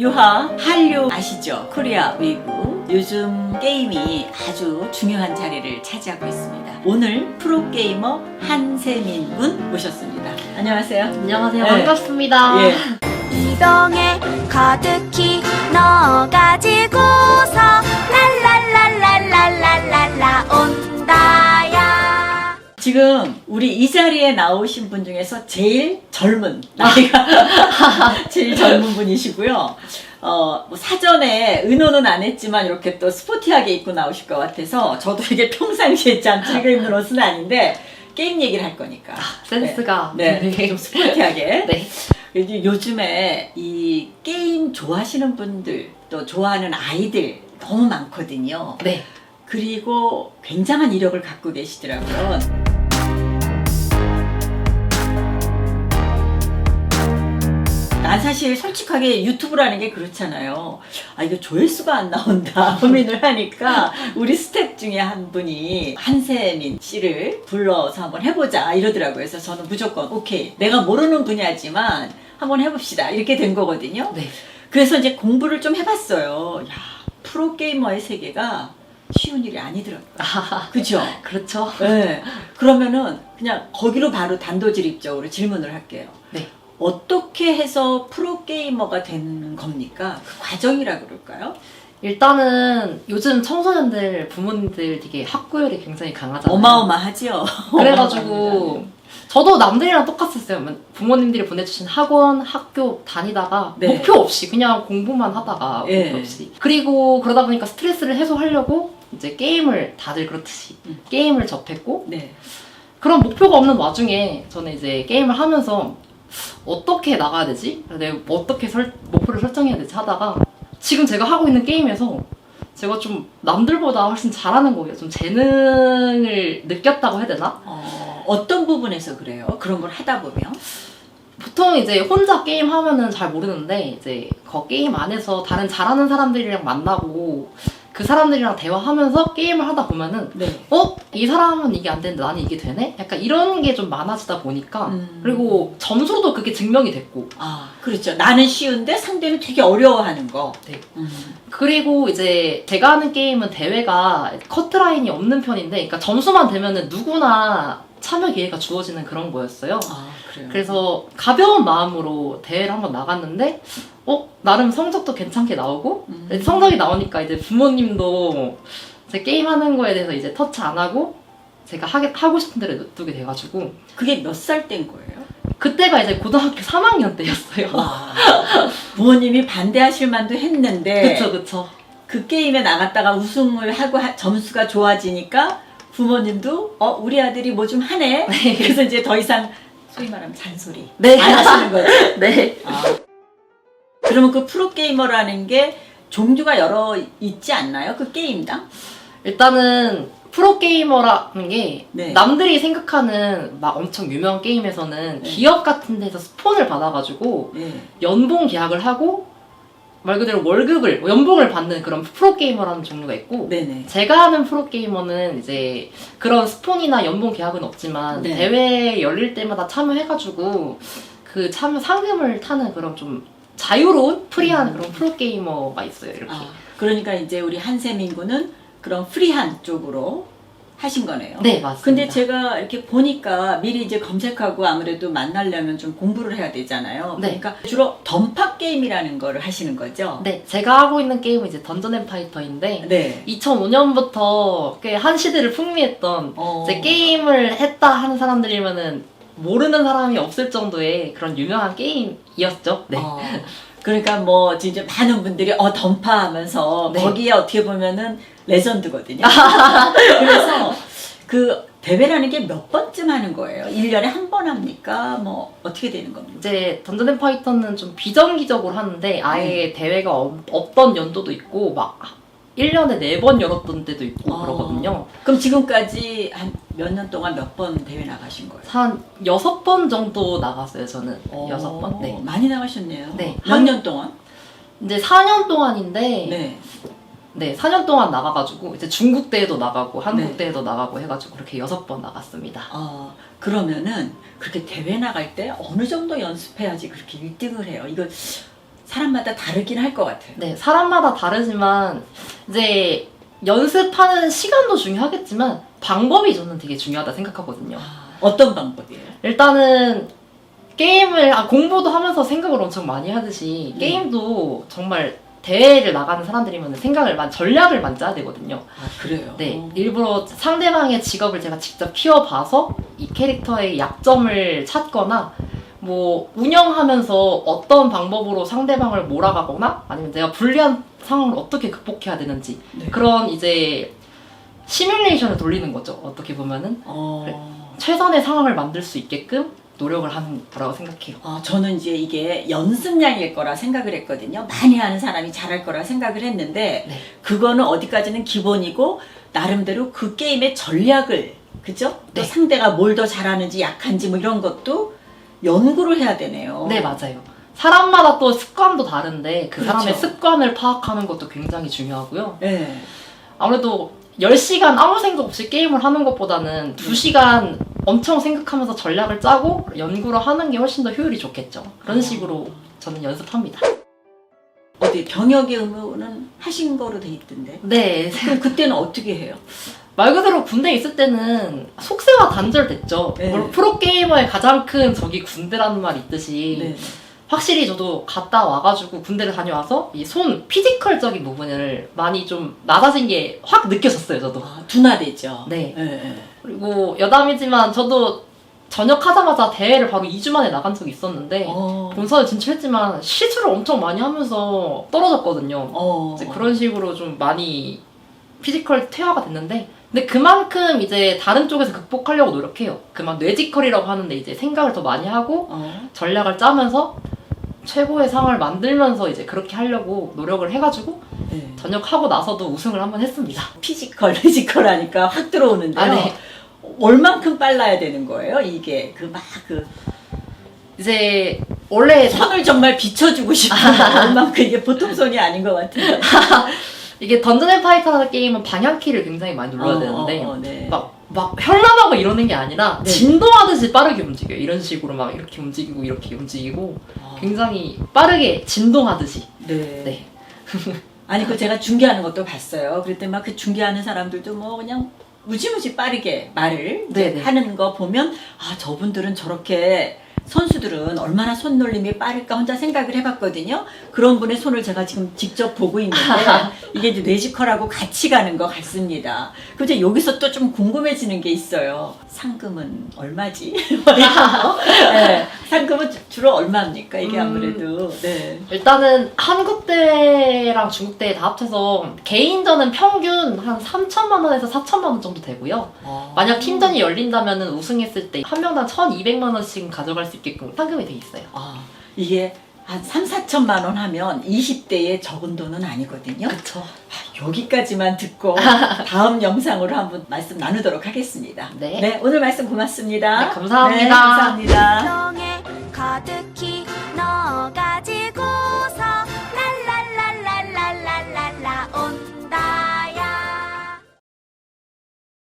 유하, 한류 아시죠? 코리아 웨이브. 요즘 게임이 아주 중요한 자리를 차지하고 있습니다. 오늘 프로게이머 한세민 군 모셨습니다. 안녕하세요. 안녕하세요. 네. 반갑습니다. 예. 이병에 가득히 넣어가지고서 랄랄랄랄랄랄랄라 온다야 지금 우리 이 자리에 나오신 분 중에서 제일 젊은 나이가 제일 젊은 분이시고요. 어, 뭐 사전에 의논은 안 했지만 이렇게 또 스포티하게 입고 나오실 것 같아서 저도 이게 평상시에 짬찌게 입는 옷은 아닌데 게임 얘기를 할 거니까. 센스가 네, 네, 좀 스포티하게. 네. 요즘- 요즘에 이 게임 좋아하시는 분들 또 좋아하는 아이들 너무 많거든요. 네. 그리고 굉장한 이력을 갖고 계시더라고요. 난 사실 솔직하게 유튜브라는 게 그렇잖아요. 아, 이거 조회수가 안 나온다. 고민을 하니까 우리 스텝 중에 한 분이 한세민 씨를 불러서 한번 해보자 이러더라고요. 그래서 저는 무조건 오케이. 내가 모르는 분야지만 한번 해봅시다. 이렇게 된 거거든요. 네. 그래서 이제 공부를 좀 해봤어요. 야, 프로게이머의 세계가 쉬운 일이 아니더라고요. 아, 그죠? 그렇죠. 네. 그러면은 그냥 거기로 바로 단도직입적으로 질문을 할게요. 네. 어떻게 해서 프로게이머가 되는 겁니까? 그 과정이라 그럴까요? 일단은 요즘 청소년들 부모님들 되게 학구열이 굉장히 강하잖아요. 어마어마하죠? 그래가지고 저도 남들이랑 똑같았어요. 부모님들이 보내주신 학원, 학교 다니다가 네. 목표 없이 그냥 공부만 하다가 예. 목표 없이. 그리고 그러다 보니까 스트레스를 해소하려고 이제 게임을 다들 그렇듯이 음. 게임을 접했고 네. 그런 목표가 없는 와중에 저는 이제 게임을 하면서 어떻게 나가야 되지? 내가 어떻게 설- 목표를 설정해야 되지 하다가 지금 제가 하고 있는 게임에서 제가 좀 남들보다 훨씬 잘하는 거예요. 좀 재능을 느꼈다고 해야 되나? 어, 어떤 부분에서 그래요? 그런 걸 하다 보면? 보통 이제 혼자 게임 하면은 잘 모르는데 이제 그 게임 안에서 다른 잘하는 사람들이랑 만나고 그 사람들이랑 대화하면서 게임을 하다 보면은 네. 어? 이 사람은 이게 안 되는데 나는 이게 되네? 약간 이런 게 좀 많아지다 보니까 음. 그리고 점수도 그게 증명이 됐고 아, 그렇죠. 나는 쉬운데 상대는 되게 어려워하는 거. 네. 음. 그리고 이제 제가 하는 게임은 대회가 커트라인이 없는 편인데 그러니까 점수만 되면은 누구나 참여 기회가 주어지는 그런 거였어요. 아, 그래요. 그래서 가벼운 마음으로 대회를 한번 나갔는데 어 나름 성적도 괜찮게 나오고 음. 성적이 나오니까 이제 부모님도 제 게임 하는 거에 대해서 이제 터치 안 하고 제가 하게, 하고 싶은 대로 놔두게 돼가지고 그게 몇살땐 거예요? 그때가 이제 고등학교 3학년 때였어요. 와. 부모님이 반대하실 만도 했는데 그쵸 그쵸. 그 게임에 나갔다가 우승을 하고 하- 점수가 좋아지니까 부모님도 어 우리 아들이 뭐 좀 하네. 네. 그래서 이제 더 이상 소위 말하면 잔소리 네. 안 하시는 거죠. 네. 아. 그러면 그 프로 게이머라는 게 종류가 여러 있지 않나요? 그 게임당? 일단은 프로게이머라는 게 네. 남들이 생각하는 막 엄청 유명한 게임에서는 네. 기업 같은 데서 스폰을 받아가지고 네. 연봉 계약을 하고 말 그대로 월급을 연봉을 받는 그런 프로게이머라는 종류가 있고 네네. 제가 하는 프로게이머는 이제 그런 스폰이나 연봉 계약은 없지만 네. 대회 열릴 때마다 참여해가지고 그 참여 상금을 타는 그런 좀 자유로운 프리한 음. 그런 프로게이머가 있어요 이렇게 아, 그러니까 이제 우리 한세민 군은 그런 프리한 쪽으로 하신 거네요. 네 맞습니다 근데 제가 이렇게 보니까 미리 이제 검색하고 아무래도 만나려면 좀 공부를 해야 되잖아요. 네. 그러니까 주로 던파 게임이라는 거를 하시는 거죠? 네, 제가 하고 있는 게임은 이제 던전 앤 파이터인데 네. 2005년부터 꽤 한 시대를 풍미했던 어. 이제 게임을 했다 하는 사람들이면은 모르는 사람이 없을 정도의 그런 유명한 게임이었죠. 네. 어, 그러니까 뭐 진짜 많은 분들이 어 던파 하면서 네. 거기에 어떻게 보면은 레전드거든요. 그래서 그 대회라는 게 몇 번쯤 하는 거예요? 1년에 한 번 합니까? 뭐 어떻게 되는 겁니까? 이제 던전 앤 파이터는 좀 비정기적으로 하는데 아예 대회가 없, 없던 연도도 있고 막 1년에 4번 열었던 때도 있고 아. 그러거든요. 그럼 지금까지 한 몇 년 동안 몇 번 대회 나가신 거예요? 한 6번 정도 나갔어요, 저는. 어, 6번? 네. 많이 나가셨네요. 네. 몇 한- 년 동안? 이제 4년 동안인데 네. 네, 4년 동안 나가가지고 이제 중국 대회도 나가고 한국 네. 대회도 나가고 해가지고 그렇게 여섯 번 나갔습니다. 어, 그러면은 그렇게 대회 나갈 때 어느 정도 연습해야지 그렇게 1등을 해요? 이거 사람마다 다르긴 할 것 같아요. 네, 사람마다 다르지만 이제 연습하는 시간도 중요하겠지만 방법이 저는 되게 중요하다 생각하거든요. 아, 어떤 방법이에요? 일단은 게임을 아, 공부도 하면서 생각을 엄청 많이 하듯이 네. 게임도 정말 대회를 나가는 사람들이면 생각을 많이 전략을 많이 짜야 되거든요. 아 그래요? 네, 어. 일부러 상대방의 직업을 제가 직접 키워봐서 이 캐릭터의 약점을 찾거나 뭐 운영하면서 어떤 방법으로 상대방을 몰아가거나 아니면 내가 불리한 상황을 어떻게 극복해야 되는지 네. 그런 이제 시뮬레이션을 돌리는 거죠. 어떻게 보면은 어. 최선의 상황을 만들 수 있게끔 노력을 하는 거라고 생각해요. 아, 저는 이제 이게 연습량일 거라 생각을 했거든요. 많이 하는 사람이 잘할 거라 생각을 했는데, 네. 그거는 어디까지는 기본이고, 나름대로 그 게임의 전략을, 그죠? 또 네. 상대가 뭘 더 잘하는지 약한지 뭐 이런 것도 연구를 해야 되네요. 네, 맞아요. 사람마다 또 습관도 다른데 그 그렇죠. 사람의 습관을 파악하는 것도 굉장히 중요하고요. 네. 아무래도 10시간 아무 생각 없이 게임을 하는 것보다는 2시간 엄청 생각하면서 전략을 짜고 연구를 하는 게 훨씬 더 효율이 좋겠죠. 그런 아. 식으로 저는 연습합니다. 어디 병역의 의무는 하신 거로 돼 있던데. 네. 그럼 그때는 어떻게 해요? 말 그대로 군대에 있을 때는 속세와 단절됐죠. 네. 뭘 프로게이머의 가장 큰 적이 군대라는 말이 있듯이 네. 확실히 저도 갔다 와가지고 군대를 다녀와서 이 손 피지컬적인 부분을 많이 좀 낮아진 게 확 느껴졌어요, 저도. 아, 둔화되죠. 네. 네, 네. 그리고 여담이지만 저도 전역하자마자 대회를 바로 2주 만에 나간 적이 있었는데 어. 본선에 진출했지만 실수를 엄청 많이 하면서 떨어졌거든요. 어. 이제 그런 식으로 좀 많이 피지컬 퇴화가 됐는데 근데 그만큼 이제 다른 쪽에서 극복하려고 노력해요. 그만 뇌지컬이라고 하는데 이제 생각을 더 많이 하고 어. 전략을 짜면서 최고의 상황을 만들면서 이제 그렇게 하려고 노력을 해가지고 네. 전역하고 나서도 우승을 한번 했습니다. 피지컬, 피지컬 하니까 확 들어오는데요. 아, 네. 얼만큼 빨라야 되는 거예요? 이게 그 막 그 이제 원래 다- 손을 정말 비춰주고 싶은 얼만큼 이게 보통 손이 아닌 것 같은데. 이게 던전 앤 파이터라는 게임은 방향키를 굉장히 많이 눌러야 되는데 어, 어, 네. 막, 막 현란하고 이러는 게 아니라 네. 진동하듯이 빠르게 움직여요. 이런 식으로 막 이렇게 움직이고 이렇게 움직이고 어, 굉장히 빠르게 진동하듯이. 네. 네. 아니 그 제가 중계하는 것도 봤어요. 때막그 중계하는 사람들도 뭐 그냥 무지무지 빠르게 말을 이제 네네. 하는 거 보면 아 저분들은 저렇게 선수들은 얼마나 손놀림이 빠를까 혼자 생각을 해봤거든요. 그런 분의 손을 제가 지금 직접 보고 있는데 이게 이제 뇌지컬하고 같이 가는 것 같습니다. 이제 여기서 또 좀 궁금해지는 게 있어요. 상금은 얼마지? 뭐. 네. 상금은 주- 주로 얼마입니까? 이게 음. 아무래도 네. 일단은 한국 대회랑 중국 대회 다 합쳐서 개인전은 평균 한 3천만 원에서 4천만 원 정도 되고요. 만약 팀전이 열린다면 우승했을 때 한 명당 1,200만 원씩 가져갈 수수 있게끔 판금이 돼 있어요. 아, 이게 한 3, 4천만 원 하면 20대에 적은 돈은 아니거든요. 그렇죠. 여기까지만 듣고 다음 영상으로 한번 말씀 나누도록 하겠습니다. 네. 네, 오늘 말씀 고맙습니다. 네, 감사합니다. 네, 감사합니다. 네, 가득히 넣어가지고